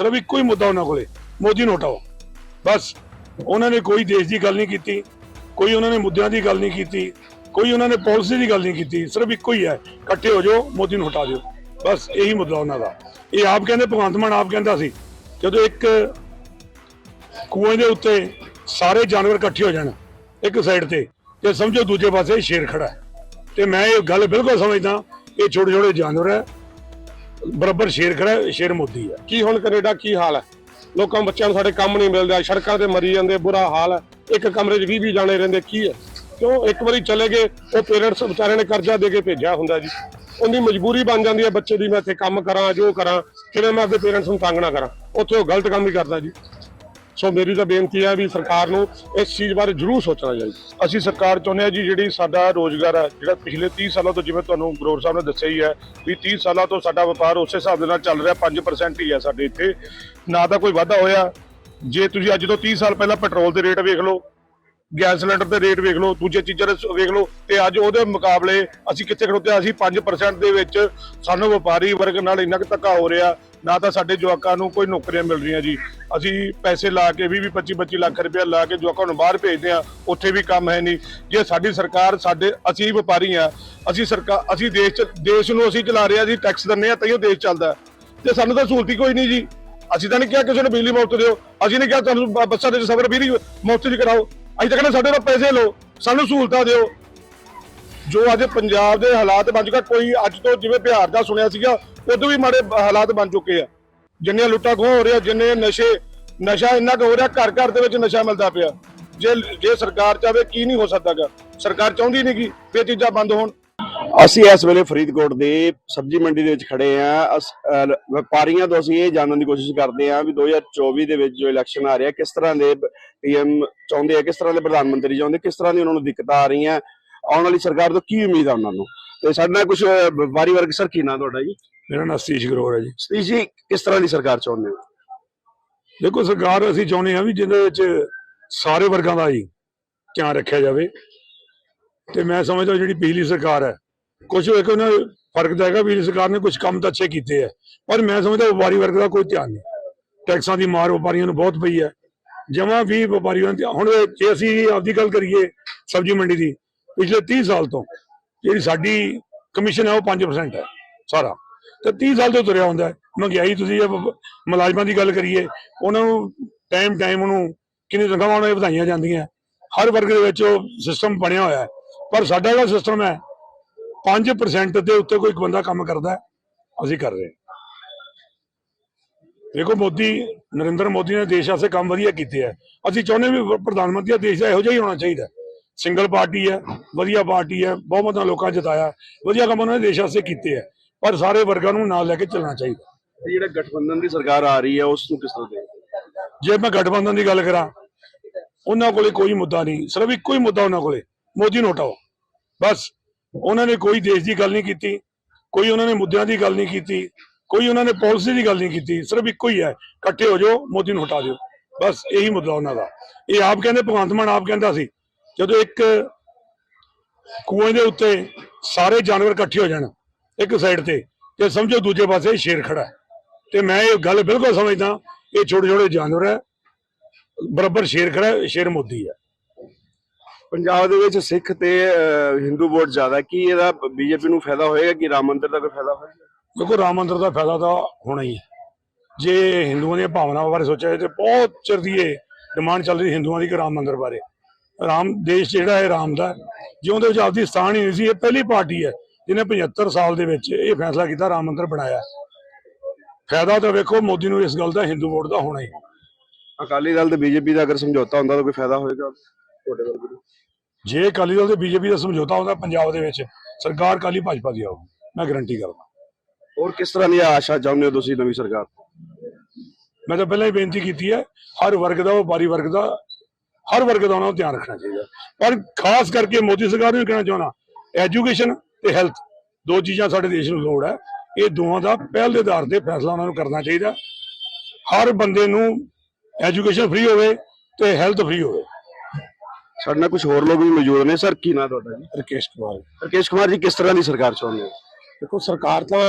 ਸਿਰਫ ਇੱਕੋ ਹੀ ਮੁੱਦਾ ਉਹਨਾਂ ਕੋਲੇ। ਮੋਦੀ ਨੂੰ ਹਟਾਓ। ਬਸ, ਉਹਨਾਂ ਨੇ ਕੋਈ ਦੇਸ਼ ਦੀ ਗੱਲ ਨਹੀਂ ਕੀਤੀ, ਕੋਈ ਉਹਨਾਂ ਨੇ ਮੁੱਦਿਆਂ ਦੀ ਗੱਲ ਨਹੀਂ ਕੀਤੀ, ਕੋਈ ਉਹਨਾਂ ਨੇ ਪਾਲਿਸੀ ਦੀ ਗੱਲ ਨਹੀਂ ਕੀਤੀ, ਸਿਰਫ ਇੱਕੋ ਹੀ ਹੈ, ਇਕੱਠੇ ਹੋ ਜਾਓ, ਮੋਦੀ ਨੂੰ ਹਟਾ ਦਿਓ। ਬਸ, ਇਹੀ ਮੁੱਦਾ ਉਹਨਾਂ ਦਾ। ਇਹ ਆਪ ਕਹਿੰਦੇ, ਭਗਵੰਤ ਮਾਨ ਆਪ ਕਹਿੰਦਾ ਸੀ, ਜਦੋਂ ਇੱਕ ਕੂਏ ਦੇ ਉੱਤੇ ਸਾਰੇ ਜਾਨਵਰ ਇਕੱਠੇ ਹੋ ਜਾਣ, ਇੱਕ ਸਾਈਡ ਤੇ ਤੇ ਸਮਝੋ ਦੂਜੇ ਪਾਸੇ ਸ਼ੇਰ ਖੜਾ ਹੈ। ਤੇ ਮੈਂ ਇਹ ਗੱਲ ਬਿਲਕੁਲ ਸਮਝਦਾ, ਇਹ ਛੋਟੇ ਛੋਟੇ ਜਾਨਵਰ ਹੈ ਬਰਾਬਰ ਸ਼ੇਰ ਖੜਾ, ਸ਼ੇਰ ਮੋਦੀ ਹੈ ਕੀ ਹੁਣ ਕੈਨੇਡਾ ਕੀ ਹਾਲ ਹੈ ਲੋਕਾਂ, ਬੱਚਿਆਂ ਨੂੰ ਸਾਡੇ ਕੰਮ ਨਹੀਂ ਮਿਲਦਾ, ਸੜਕਾਂ ਤੇ ਮਰੀ ਜਾਂਦੇ, ਬੁਰਾ ਹਾਲ ਹੈ ਇੱਕ ਕਮਰੇ 'ਚ 20 20 ਜਾਣੇ ਰਹਿੰਦੇ, ਕੀ ਹੈ ਕਿਉਂ ਇੱਕ ਵਾਰੀ ਚਲੇ ਗਏ, ਉਹ ਪੇਰੈਂਟਸ ਵਿਚਾਰਿਆਂ ਨੇ ਕਰਜ਼ਾ ਦੇ ਕੇ ਭੇਜਿਆ ਹੁੰਦਾ ਜੀ। ਉਹਦੀ ਮਜਬੂਰੀ ਬਣ ਜਾਂਦੀ ਹੈ ਬੱਚੇ ਦੀ, ਮੈਂ ਇੱਥੇ ਕੰਮ ਕਰਾਂ, ਜੋ ਕਰਾਂ, ਕਿਵੇਂ ਮੈਂ ਆਪਣੇ ਪੇਰੈਂਟਸ ਨੂੰ ਤੰਗ ਨਾ ਕਰਾਂ। ਉੱਥੇ ਉਹ ਗਲਤ ਕੰਮ ਹੀ ਕਰਦਾ ਜੀ। ਸੋ ਮੇਰੀ ਤਾਂ ਬੇਨਤੀ ਹੈ ਵੀ ਸਰਕਾਰ ਨੂੰ ਇਸ ਚੀਜ਼ ਬਾਰੇ ਜ਼ਰੂਰ ਸੋਚਣਾ ਚਾਹੀਦਾ। ਅਸੀਂ ਸਰਕਾਰ ਚਾਹੁੰਦੇ ਹਾਂ ਜੀ, ਜਿਹੜੀ ਸਾਡਾ ਰੋਜ਼ਗਾਰ ਹੈ, ਜਿਹੜਾ ਪਿਛਲੇ 30 ਸਾਲਾਂ ਤੋਂ ਜਿਵੇਂ ਤੁਹਾਨੂੰ ਗਰੋਰ ਸਾਹਿਬ ਨੇ ਦੱਸਿਆ ਹੀ ਹੈ ਵੀ 30 ਸਾਲਾਂ ਤੋਂ ਸਾਡਾ ਵਪਾਰ ਉਸੇ ਹਿਸਾਬ ਦੇ ਨਾਲ ਚੱਲ ਰਿਹਾ 5% ਹੀ ਹੈ ਸਾਡੇ ਇੱਥੇ। ਨਾ ਤਾਂ ਕੋਈ ਵਾਧਾ ਹੋਇਆ। ਜੇ ਤੁਸੀਂ ਅੱਜ ਤੋਂ 30 ਸਾਲ ਪਹਿਲਾਂ ਪੈਟਰੋਲ ਦੇ ਰੇਟ ਵੇਖ ਲਓ, ਗੈਸ ਸਿਲੰਡਰ ਦੇ ਰੇਟ ਵੇਖ ਲਓ, ਦੂਜੇ ਚੀਜ਼ਾਂ ਦੇ ਵੇਖ ਲਓ, ਤੇ ਅੱਜ ਉਹਦੇ ਮੁਕਾਬਲੇ ਅਸੀਂ ਕਿੱਥੇ ਖੜੋਤੇ ਅਸੀਂ 5% ਦੇ ਵਿੱਚ ਸਾਨੂੰ ਵਪਾਰੀ ਵਰਗ ਨਾਲ ਇੰਨਾ ਕੁ ਧੱਕਾ ਹੋ ਰਿਹਾ। ਨਾ ਤਾਂ ਸਾਡੇ ਜਵਾਕਾਂ ਨੂੰ ਕੋਈ ਨੌਕਰੀਆਂ ਮਿਲ ਰਹੀਆਂ ਜੀ। ਅਸੀਂ ਪੈਸੇ ਲਾ ਕੇ 20 25 25 ਲੱਖ ਰੁਪਏ ਲਾ ਕੇ ਜਵਾਕਾਂ ਨੂੰ ਬਾਹਰ ਭੇਜਦੇ ਆ ਉੱਥੇ ਵੀ ਕੰਮ ਹੈ ਨਹੀਂ। ਜੇ ਸਾਡੀ ਸਰਕਾਰ ਸਾਡੇ, ਅਸੀਂ ਵਪਾਰੀ ਆ ਅਸੀਂ ਸਰਕਾਰ ਅਸੀਂ ਦੇਸ਼ ਚ, ਦੇਸ਼ ਨੂੰ ਅਸੀਂ ਚਲਾ ਰਹੇ ਆ ਜੀ ਟੈਕਸ ਦਿੰਨੇ ਆ ਤਾਂ ਇਹ ਦੇਸ਼ ਚੱਲਦਾ ਤੇ ਸਾਨੂੰ ਤਾਂ ਸਹੂਲਤ ਕੋਈ ਨਹੀਂ ਜੀ। ਅਸੀਂ ਤਾਂ ਨਹੀਂ ਕਿਹਾ ਕਿਸੇ ਨੂੰ ਬਿਜਲੀ ਮੁਫਤ ਦਿਓ। ਅਸੀਂ ਨਹੀਂ ਕਿਹਾ ਤੁਹਾਨੂੰ ਬ- ਬੱਸਾਂ ਦੇ ਸਫ਼ਰ ਵੀ ਮੁਫਤ ਚ ਕਰਾਓ। ਅਸੀਂ ਤਾਂ ਕਹਿੰਦੇ ਸਾਡੇ ਤੋਂ ਪੈਸੇ ਲਓ, ਸਾਨੂੰ ਸਹੂਲਤਾਂ ਦਿਓ। ਜੋ ਅੱਜ ਪੰਜਾਬ ਦੇ ਹਾਲਾਤ ਬਣ ਚੁੱਕਾ ਕੋਈ ਅੱਜ ਤੋਂ ਜਿਵੇਂ ਬਿਹਾਰ ਦਾ ਸੁਣਿਆ ਸੀਗਾ, ਉਦੋਂ ਵੀ ਮਾੜੇ ਹਾਲਾਤ ਬਣ ਚੁੱਕੇ ਆ। ਜਿੰਨੀਆਂ ਲੁੱਟਾਂ ਖੋਹ ਹੋ ਰਿਹਾ ਜਿੰਨੇ ਨਸ਼ੇ, ਨਸ਼ਾ ਇੰਨਾ ਕੁ ਹੋ ਰਿਹਾ, ਘਰ ਘਰ ਦੇ ਵਿੱਚ ਨਸ਼ਾ ਮਿਲਦਾ ਪਿਆ। ਜੇ ਜੇ ਸਰਕਾਰ ਚਾਹਵੇ, ਕੀ ਨਹੀਂ ਹੋ ਸਕਦਾਗਾ ਸਰਕਾਰ ਚਾਹੁੰਦੀ ਨਹੀਂ ਕਿ ਇਹ ਚੀਜ਼ਾਂ ਬੰਦ ਹੋਣ। ਅਸੀਂ ਇਸ ਵੇਲੇ ਫਰੀਦਕੋਟ ਦੇ ਸਬਜ਼ੀ ਮੰਡੀ ਦੇ ਵਿੱਚ ਖੜੇ ਆ। ਵਪਾਰੀਆਂ ਤੋਂ ਅਸੀਂ ਇਹ ਜਾਣਨ ਦੀ ਕੋਸ਼ਿਸ਼ ਕਰਦੇ ਆ ਵੀ 2024 ਦੇ ਵਿੱਚ ਜੋ ਇਲੈਕਸ਼ਨ ਆ ਰਿਹਾ, ਕਿਸ ਤਰ੍ਹਾਂ ਦੇ ਪੀਐਮ ਚਾਹੁੰਦੇ ਆ, ਕਿਸ ਤਰ੍ਹਾਂ ਦੇ ਪ੍ਰਧਾਨ ਮੰਤਰੀ ਚਾਹੁੰਦੇ, ਕਿਸ ਤਰ੍ਹਾਂ ਦੀ ਉਹਨਾਂ ਨੂੰ ਦਿੱਕਤਾਂ ਆ ਰਹੀਆਂ। ਆਉਣ ਵਾਲੀ ਸਰਕਾਰ ਤੋਂ ਕੀ ਉਮੀਦ ਆ ਉਹਨਾਂ ਨੂੰ? ਤੇ ਸਾਡੇ ਨਾਲ ਕੁਝ ਵਪਾਰੀ ਵਰਗ ਸਰ ਕੀ ਨਾਂ ਤੁਹਾਡਾ ਜੀ? ਮੇਰਾ ਨਾਮ ਸਤੀਸ਼ ਗਰੋਰ ਹੈ ਜੀ। ਸਤੀਸ਼ ਜੀ ਕਿਸ ਤਰ੍ਹਾਂ ਦੀ ਸਰਕਾਰ ਚਾਹੁੰਦੇ ਹੋ? ਦੇਖੋ ਸਰਕਾਰ ਅਸੀਂ ਚਾਹੁੰਦੇ ਹਾਂ ਵੀ ਜਿਹਦੇ ਵਿੱਚ ਸਾਰੇ ਵਰਗਾਂ ਦਾ ਹੀ ਧਿਆਨ ਰੱਖਿਆ ਜਾਵੇ। ਤੇ ਮੈਂ ਸਮਝਦਾ ਜਿਹੜੀ ਪਿਛਲੀ ਸਰਕਾਰ ਹੈ ਕੁਝ ਇੱਕ ਉਹਨਾਂ ਫ਼ਰਕ ਤਾਂ ਹੈਗਾ ਪਿਛਲੀ ਸਰਕਾਰ ਨੇ ਕੁਝ ਕੰਮ ਤਾਂ ਅੱਛੇ ਕੀਤੇ ਹੈ। ਪਰ ਮੈਂ ਸਮਝਦਾ ਵਪਾਰੀ ਵਰਗ ਦਾ ਕੋਈ ਧਿਆਨ ਨਹੀਂ। ਟੈਕਸਾਂ ਦੀ ਮਾਰ ਵਪਾਰੀਆਂ ਨੂੰ ਬਹੁਤ ਪਈ ਹੈ। ਜਮਾਂ ਵੀ ਵਪਾਰੀਆਂ ਹੁਣ ਜੇ ਅਸੀਂ ਆਪਦੀ ਗੱਲ ਕਰੀਏ ਸਬਜ਼ੀ ਮੰਡੀ ਦੀ ਪਿਛਲੇ 30 ਸਾਲ ਤੋਂ ਜਿਹੜੀ ਸਾਡੀ ਕਮਿਸ਼ਨ ਹੈ ਉਹ 5% ਹੈ ਸਾਰਾ। ਤੇ 30 ਸਾਲ ਤੋਂ ਤੁਰਿਆ ਹੁੰਦਾ ਹੈ। ਮਹਿੰਗਾਈ ਤੁਸੀਂ ਮੁਲਾਜ਼ਮਾਂ ਦੀ ਗੱਲ ਕਰੀਏ, ਉਹਨਾਂ ਨੂੰ ਟਾਈਮ ਟਾਈਮ ਉਹਨੂੰ ਕਿੰਨੀ ਤਨਖਾਹਾਂ ਉਹਨਾਂ ਦੀਆਂ ਵਧਾਈਆਂ ਜਾਂਦੀਆਂ। ਹਰ ਵਰਗ ਦੇ ਵਿੱਚ ਉਹ ਸਿਸਟਮ ਬਣਿਆ ਹੋਇਆ ਹੈ। ਪਰ ਸਾਡਾ ਜਿਹੜਾ ਸਿਸਟਮ ਹੈ 5% ਦੇ ਉੱਤੇ ਕੋਈ ਇੱਕ ਬੰਦਾ ਕੰਮ ਕਰਦਾ ਅਸੀਂ ਕਰ ਰਹੇ ਦੇਖੋ ਮੋਦੀ, ਨਰਿੰਦਰ ਮੋਦੀ ਨੇ ਦੇਸ਼ ਵਾਸਤੇ ਕੰਮ ਵਧੀਆ ਕੀਤੇ ਆ ਅਸੀਂ ਚਾਹੁੰਦੇ ਵੀ ਪ੍ਰਧਾਨ ਮੰਤਰੀ ਦਾ ਦੇਸ਼ ਦਾ ਇਹੋ ਜਿਹਾ ਹੀ ਹੋਣਾ ਚਾਹੀਦਾ ਸਿੰਗਲ ਪਾਰਟੀ ਹੈ ਵਧੀਆ ਪਾਰਟੀ ਹੈ ਬਹੁਮਤ ਨਾਲ ਲੋਕਾਂ ਜਿਤਾਇਆ ਵਧੀਆ ਕੰਮ ਉਹਨਾਂ ਨੇ ਦੇਸ਼ ਵਾਸਤੇ ਕੀਤੇ ਆ ਪਰ ਸਾਰੇ ਵਰਗਾਂ ਨੂੰ ਨਾਲ ਲੈ ਕੇ ਚੱਲਣਾ ਚਾਹੀਦਾ। ਜਿਹੜਾ ਗਠਬੰਧਨ ਦੀ ਸਰਕਾਰ ਆ ਰਹੀ ਹੈ ਉਸ ਨੂੰ ਕਿਸ ਤਰ੍ਹਾਂ ਦੇ ਜੇ ਮੈਂ ਗਠਬੰਧਨ ਦੀ ਗੱਲ ਕਰਾਂ ਉਹਨਾਂ ਕੋਲੇ ਕੋਈ ਮੁੱਦਾ ਨਹੀਂ ਸਿਰਫ ਇੱਕੋ ਹੀ ਮੁੱਦਾ ਉਹਨਾਂ ਕੋਲੇ ਮੋਦੀ ਨੂੰ ਹਟਾਓ। ਬਸ ਉਹਨਾਂ ਨੇ ਕੋਈ ਦੇਸ਼ ਦੀ ਗੱਲ ਨਹੀਂ ਕੀਤੀ ਕੋਈ ਉਹਨਾਂ ਨੇ ਮੁੱਦਿਆਂ ਦੀ ਗੱਲ ਨਹੀਂ ਕੀਤੀ ਕੋਈ ਉਹਨਾਂ ਨੇ ਪਾਲਿਸੀ ਦੀ ਗੱਲ ਨਹੀਂ ਕੀਤੀ ਸਿਰਫ ਇੱਕੋ ਹੀ ਹੈ ਇਕੱਠੇ ਹੋ ਜਾਓ ਮੋਦੀ ਨੂੰ ਹਟਾ ਦਿਓ। ਬਸ ਇਹੀ ਮੁੱਦਾ ਉਹਨਾਂ ਦਾ। ਇਹ ਆਪ ਕਹਿੰਦੇ ਭਗਵੰਤ ਮਾਨ ਆਪ ਕਹਿੰਦਾ ਸੀ ਜਦੋਂ ਇੱਕ ਕੂਏ ਦੇ ਉੱਤੇ ਸਾਰੇ ਜਾਨਵਰ ਇਕੱਠੇ ਹੋ ਜਾਣ ਇੱਕ ਸਾਈਡ ਤੇ ਤੇ ਸਮਝੋ ਦੂਜੇ ਪਾਸੇ ਸ਼ੇਰ ਖੜਾ ਤੇ ਮੈਂ ਇਹ ਗੱਲ ਬਿਲਕੁਲ ਸਮਝਦਾ ਇਹ ਛੋਟੇ ਛੋਟੇ ਜਾਨਵਰ ਹੈ ਬਰਾਬਰ ਸ਼ੇਰ ਖੜਾ ਸ਼ੇਰ ਮੋਦੀ ਹੈ। ਪੰਜਾਬ ਦੇ ਵਿੱਚ ਸਿੱਖ ਤੇ ਹਿੰਦੂ ਵੋਟ ਜ਼ਿਆਦਾ ਕੀ ਇਹਦਾ ਬੀਜੇਪੀ ਨੂੰ ਫਾਇਦਾ ਹੋਏਗਾ ਕਿ ਰਾਮ ਮੰਦਿਰ ਦਾ ਕੋਈ ਫਾਇਦਾ ਹੋਏਗਾ? ਦੇਖੋ ਰਾਮ ਮੰਦਿਰ ਦਾ ਫਾਇਦਾ ਤਾਂ ਹੋਣਾ ਹੀ ਹੈ। ਜੇ ਹਿੰਦੂਆਂ ਦੀਆਂ ਭਾਵਨਾਵਾਂ ਬਾਰੇ ਸੋਚਿਆ ਜਾਏ ਤੇ ਬਹੁਤ ਚਿਰ ਦੀ ਇਹ ਡਿਮਾਂਡ ਚੱਲ ਰਹੀ ਹਿੰਦੂਆਂ ਦੀ ਕਿ ਰਾਮ ਮੰਦਿਰ ਬਾਰੇ। ਰਾਮ ਦੇਸ਼ ਜਿਹੜਾ ਹੈ ਰਾਮ ਦਾ ਹੈ। ਜੇ ਉਹਦੇ ਵਿੱਚ ਆਪਦੀ ਸਥਾਨ ਹੀ ਨਹੀਂ ਸੀ ਇਹ ਪਹਿਲੀ ਪਾਰਟੀ ਹੈ ਜਿਹਨੇ 75 ਸਾਲ ਦੇ ਵਿੱਚ ਇਹ ਫੈਸਲਾ ਕੀਤਾ ਰਾਮ ਮੰਦਿਰ ਬਣਾਇਆ ਫਾਇਦਾ ਤਾਂ ਵੇਖੋ ਮੋਦੀ ਨੂੰ ਇਸ ਗੱਲ ਦਾ ਹਿੰਦੂ ਵੋਟ ਦਾ ਹੋਣਾ ਹੀ। ਅਕਾਲੀ ਦਲ ਤੇ ਬੀਜੇਪੀ ਦਾ ਅਗਰ ਸਮਝੌਤਾ ਹੁੰਦਾ ਤਾਂ ਕੋਈ ਫਾਇਦਾ ਹੋਏਗਾ ਤੁਹਾਡੇ ਵਰਗ ਨੂੰ ਜੇ ਅਕਾਲੀ ਦਲ ਤੇ ਬੀਜੇਪੀ ਦਾ ਸਮਝੌਤਾ ਹੁੰਦਾ ਪੰਜਾਬ ਦੇ ਵਿੱਚ ਸਰਕਾਰ ਕਾਲੀ ਭਾਜਪਾ ਦੀ ਆਊਗੀ ਮੈਂ ਗਰੰਟੀ ਕਰਦਾ ਹੋਰ ਕਿਸ ਤਰ੍ਹਾਂ ਦੀ ਆਸ਼ਾ ਚਾਹੁੰਦੇ ਹੋ ਤੁਸੀਂ ਨਵੀਂ ਸਰਕਾਰ? ਮੈਂ ਤਾਂ ਪਹਿਲਾਂ ਹੀ ਬੇਨਤੀ ਕੀਤੀ ਹੈ ਹਰ ਵਰਗ ਦਾ ਵਪਾਰੀ ਵਰਗ ਦਾ ਹਰ ਵਰਗ ਦਾ ਉਹਨਾਂ ਨੂੰ ਧਿਆਨ ਰੱਖਣਾ ਚਾਹੀਦਾ। ਪਰ ਖਾਸ ਕਰਕੇ ਮੋਦੀ ਸਰਕਾਰ ਨੂੰ ਕਹਿਣਾ ਚਾਹੁੰਦਾ ਐਜੂਕੇਸ਼ਨ ਤੇ ਹੈਲਥ ਦੋ ਚੀਜ਼ਾਂ ਸਾਡੇ ਦੇਸ਼ ਨੂੰ ਲੋੜ ਹੈ। ਇਹ ਦੋਵਾਂ ਦਾ ਪਹਿਲ ਦੇ ਆਧਾਰ ਤੇ ਫੈਸਲਾ ਉਹਨਾਂ ਨੂੰ ਕਰਨਾ ਚਾਹੀਦਾ। ਹਰ ਬੰਦੇ ਨੂੰ ਐਜੂਕੇਸ਼ਨ ਫ੍ਰੀ ਹੋਵੇ ਤੇ ਹੈਲਥ ਫ੍ਰੀ ਹੋਵੇ। ਸਾਡੇ ਨਾਲ ਕੁਝ ਹੋਰ ਲੋਕ ਵੀ ਮੌਜੂਦ ਨੇ। ਸਰ ਕੀ ਨਾਂ ਤੁਹਾਡਾ ਜੀ? ਰਕੇਸ਼ ਕੁਮਾਰ ਰਕੇਸ਼ ਕੁਮਾਰ ਜੀ ਕਿਸ ਤਰ੍ਹਾਂ ਦੀ ਸਰਕਾਰ ਚਾਹੁੰਦੇ ਹੋ? ਦੇਖੋ ਸਰਕਾਰ ਤਾਂ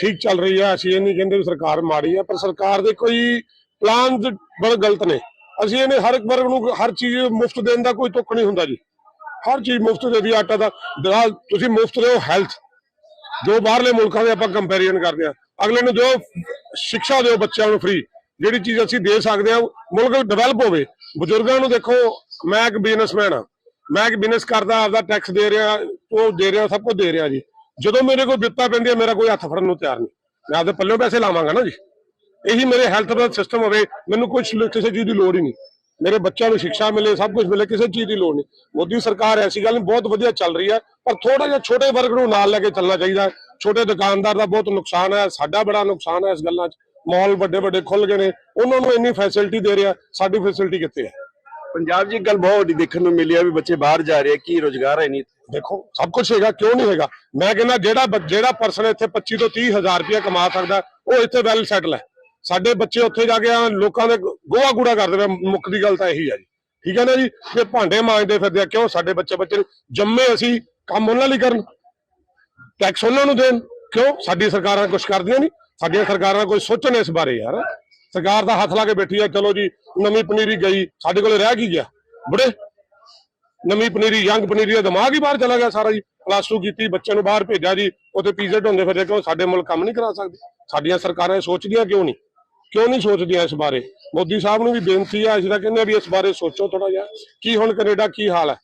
ਠੀਕ ਚੱਲ ਰਹੀ ਹੈ। ਅਸੀਂ ਇਹ ਨਹੀਂ ਕਹਿੰਦੇ ਵੀ ਸਰਕਾਰ ਮਾੜੀ ਹੈ ਪਰ ਸਰਕਾਰ ਦੇ ਕੋਈ ਪਲਾਨ ਬੜੇ ਗਲਤ ਨੇ। ਅਸੀਂ ਇਹਨੇ ਹਰ ਇੱਕ ਵਰਗ ਨੂੰ ਹਰ ਚੀਜ਼ ਮੁਫਤ ਦੇਣ ਦਾ ਕੋਈ ਤੁੱਕ ਨਹੀਂ ਹੁੰਦਾ ਜੀ। ਹਰ ਚੀਜ਼ ਮੁਫਤ ਦੇ ਦੀ ਆਟਾ ਦਾ ਦਰਾਲ ਤੁਸੀਂ ਮੁਫਤ ਦਿਓ ਹੈਲਥ ਜੋ ਬਾਹਰਲੇ ਮੁਲਕਾਂ ਦੇ ਆਪਾਂ ਕੰਪੈਰੀਜ਼ਨ ਕਰਦੇ ਆ ਅਗਲੇ ਨੂੰ ਦਿਓ, ਸਿੱਖਿਆ ਦਿਓ ਬੱਚਿਆਂ ਨੂੰ ਫ੍ਰੀ ਜਿਹੜੀ ਚੀਜ਼ ਅਸੀਂ ਦੇ ਸਕਦੇ ਆ ਮੁਲਕ ਡਿਵੈਲਪ ਹੋਵੇ। ਬਜ਼ੁਰਗਾਂ ਨੂੰ ਦੇਖੋ, ਮੈਂ ਇੱਕ ਬਿਜ਼ਨਸਮੈਨ ਆ ਮੈਂ ਇੱਕ ਬਿਜ਼ਨਸ ਕਰਦਾ, ਆਪਦਾ ਟੈਕਸ ਦੇ ਰਿਹਾ, ਉਹ ਦੇ ਰਿਹਾ, ਸਭ ਕੁਝ ਦੇ ਰਿਹਾ ਜੀ। ਜਦੋਂ ਮੇਰੇ ਕੋਲ ਬਿੱਤਾ ਪੈਂਦੀ ਹੈ ਮੇਰਾ ਕੋਈ ਹੱਥ ਫੜਨ ਨੂੰ ਤਿਆਰ ਨਹੀਂ। ਮੈਂ ਆਪਦੇ ਪੱਲੇ ਪੈਸੇ ਲਾਵਾਂਗਾ ਨਾ ਜੀ। ਇਹੀ ਮੇਰੇ ਹੈਲਥ ਦਾ ਸਿਸਟਮ ਹੋਵੇ ਮੈਨੂੰ ਕੁਝ ਕਿਸੇ ਚੀਜ਼ ਦੀ ਲੋੜ ਹੀ ਨਹੀਂ। ਮੇਰੇ ਬੱਚਿਆਂ ਨੂੰ ਸਿੱਖਿਆ ਮਿਲੇ ਸਭ ਕੁਝ ਮਿਲੇ ਕਿਸੇ ਚੀਜ਼ ਦੀ ਲੋੜ ਨਹੀਂ। ਮੋਦੀ ਸਰਕਾਰ ਐਸੀ ਗੱਲ ਨਹੀਂ ਬਹੁਤ ਵਧੀਆ ਚੱਲ ਰਹੀ ਹੈ ਪਰ ਥੋੜਾ ਜਿਹਾ ਛੋਟੇ ਵਰਗ ਨੂੰ ਨਾਲ ਲੈ ਕੇ ਚੱਲਣਾ ਚਾਹੀਦਾ। ਛੋਟੇ ਦੁਕਾਨਦਾਰ ਦਾ ਬਹੁਤ ਨੁਕਸਾਨ ਹੈ ਸਾਡਾ ਬੜਾ ਨੁਕਸਾਨ ਹੈ ਇਸ ਗੱਲਾਂ 'ਚ। ਮਾਲ ਵੱਡੇ ਵੱਡੇ ਖੁੱਲ ਗਏ ਨੇ ਉਹਨਾਂ ਨੂੰ ਇੰਨੀ ਫੈਸਿਲਿਟੀ ਦੇ ਰਿਹਾ ਸਾਡੀ ਫੈਸਿਲਿਟੀ ਕਿੱਥੇ ਹੈ? ਪੰਜਾਬ ਇੱਕ ਗੱਲ ਬਹੁਤ ਵੱਡੀ ਦੇਖਣ ਨੂੰ ਮਿਲੀ ਆ ਵੀ ਬੱਚੇ ਬਾਹਰ ਜਾ ਰਹੇ ਕੀ ਰੋਜ਼ਗਾਰ ਹੈ ਨਹੀਂ ਦੇਖੋ ਸਭ ਕੁਝ ਹੈਗਾ ਕਿਉਂ ਨਹੀਂ ਹੈਗਾ? ਮੈਂ ਕਹਿੰਦਾ ਜਿਹੜਾ ਜਿਹੜਾ ਪਰਸਨ ਇੱਥੇ 25 ਤੋਂ 30 ਹਜ਼ਾਰ ਰੁਪਇਆ ਕਮਾ ਸਕਦਾ ਉਹ ਇੱਥੇ ਵੈਲ ਸੈਟਲ ਹੈ। ਸਾਡੇ ਬੱਚੇ ਉੱਥੇ ਜਾ ਕੇ ਆ, ਲੋਕਾਂ ਦੇ ਗੋਹਾ ਗੂੜਾ ਕਰਦੇ ਪਏ ਮੁੱਖ ਦੀ ਗੱਲ ਤਾਂ ਇਹੀ ਹੈ ਜੀ। ਠੀਕ ਹੈ ਨਾ ਜੀ? ਤੇ ਭਾਂਡੇ ਮਾਂਜਦੇ ਫਿਰਦੇ ਆ, ਕਿਉਂ ਸਾਡੇ ਬੱਚੇ ਬੱਚੇ ਜੰਮੇ ਅਸੀਂ ਕੰਮ ਉਹਨਾਂ ਲਈ ਕਰਨ? ਟੈਕਸ ਉਹਨਾਂ ਨੂੰ ਦੇਣ? ਕਿਉਂ? ਸਾਡੀ ਸਰਕਾਰਾਂ ਕੁਝ ਕਰਦੀਆਂ ਨਹੀਂ। ਸਾਡੀਆਂ ਸਰਕਾਰਾਂ ਕੋਈ ਸੋਚਣ ਇਸ ਬਾਰੇ ਯਾਰ। ਸਰਕਾਰ ਦਾ ਹੱਥ ਲਾ ਕੇ ਬੈਠੀ ਆ, ਚਲੋ ਜੀ, ਨਵੀਂ ਪਨੀਰੀ ਗਈ, ਸਾਡੇ ਕੋਲ ਰਹਿ ਕੀ ਗਿਆ? ਬੁੜੇ, ਨਵੀਂ ਪਨੀਰੀ, ਯੰਗ ਪਨੀਰੀ ਦਾ ਦਿਮਾਗ ਹੀ ਬਾਹਰ ਚਲਾ ਗਿਆ ਸਾਰਾ ਜੀ। ਪਲੱਸ 2 ਕੀਤੀ ਬੱਚਿਆਂ ਨੂੰ ਬਾਹਰ ਭੇਜਿਆ ਜੀ, ਉੱਥੇ ਪੀਜ਼ੇ ਢੋਂਦੇ ਫਿਰਦੇ ਕਿਉਂ? ਸਾਡੇ ਮੁਲਕ ਕੰਮ ਨਹੀਂ ਕਰਾ ਸਕਦੇ। ਸਾਡੀਆਂ ਸਰਕਾਰਾਂ ਸੋਚਦੀਆਂ ਕਿਉਂ ਨਹੀਂ? ਕਿਉਂ ਨਹੀਂ ਸੋਚਦੀਆਂ ਇਸ ਬਾਰੇ? ਮੋਦੀ ਸਾਹਿਬ ਨੂੰ ਵੀ ਬੇਨਤੀ ਹੈ ਅਸੀਂ ਤਾਂ ਕਹਿੰਦੇ ਵੀ ਇਸ ਬਾਰੇ ਸੋਚੋ ਥੋੜਾ ਜਿਹਾ। ਕੀ ਹੁਣ ਕੈਨੇਡਾ ਕੀ ਹਾਲ ਹੈ?